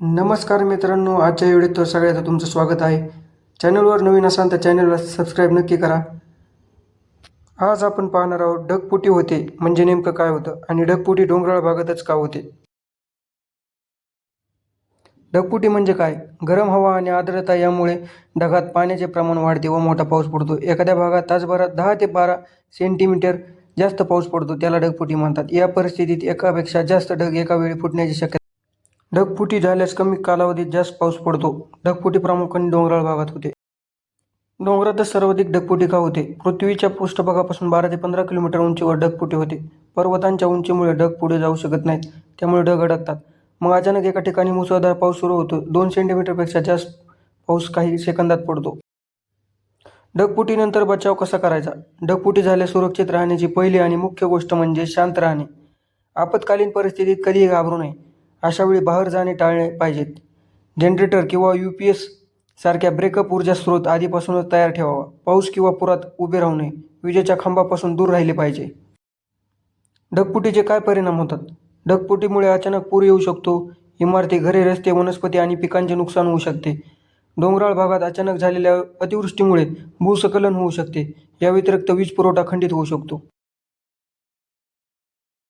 नमस्कार मित्रांनो आजच्या व्हिडिओत सगळ्याचं तुमचं स्वागत आहे. चॅनलवर नवीन असाल तर चॅनलला सबस्क्राईब नक्की करा. आज आपण पाहणार आहोत ढगपुटी होते म्हणजे नेमकं काय होतं आणि ढगपुटी डोंगराळ भागातच का होते? ढगपुटी म्हणजे काय? गरम हवा आणि आर्द्रता यामुळे ढगात पाण्याचे प्रमाण वाढते व मोठा पाऊस पडतो. एखाद्या भागात तासभरात दहा ते बारा सेंटीमीटर जास्त पाऊस पडतो त्याला ढगपुटी म्हणतात. या परिस्थितीत एकापेक्षा जास्त ढग एका वेळी फुटण्याची शक्यता ढगफुटी झाल्यास कमी कालावधीत जास्त पाऊस पडतो. ढगफुटी प्रामुख्याने डोंगराळ भागात होते. डोंगरातच सर्वाधिक ढगफुटी का होते. पृथ्वीच्या पृष्ठभागापासून बारा ते पंधरा किलोमीटर उंचीवर ढगफुटी होते. पर्वतांच्या उंचीमुळे ढग पुढे जाऊ शकत नाहीत. त्यामुळे ढग अडकतात. मग अचानक एका ठिकाणी मुसळधार पाऊस सुरू होतो. दोन सेंटीमीटरपेक्षा जास्त पाऊस काही सेकंदात पडतो. ढगफुटीनंतर बचाव कसा करायचा? ढगफुटी झाल्यास सुरक्षित राहण्याची पहिली आणि मुख्य गोष्ट म्हणजे शांत राहणे. आपत्कालीन परिस्थितीत कधीही घाबरू नये. अशावेळी बाहेर जाणे टाळले पाहिजेत. जनरेटर किंवा यू पी एस सारख्या ब्रेकअप ऊर्जा स्रोत आधीपासूनच तयार ठेवावा. पाऊस किंवा पुरात उभे राहू नये. विजेच्या खांबापासून दूर राहिले पाहिजे. ढगपुटीचे काय परिणाम होतात? ढगपुटीमुळे अचानक पूर येऊ शकतो. इमारती घरे रस्ते वनस्पती आणि पिकांचे नुकसान होऊ शकते. डोंगराळ भागात अचानक झालेल्या अतिवृष्टीमुळे भूसकलन होऊ शकते. या व्यतिरिक्त वीज पुरवठा खंडित होऊ शकतो.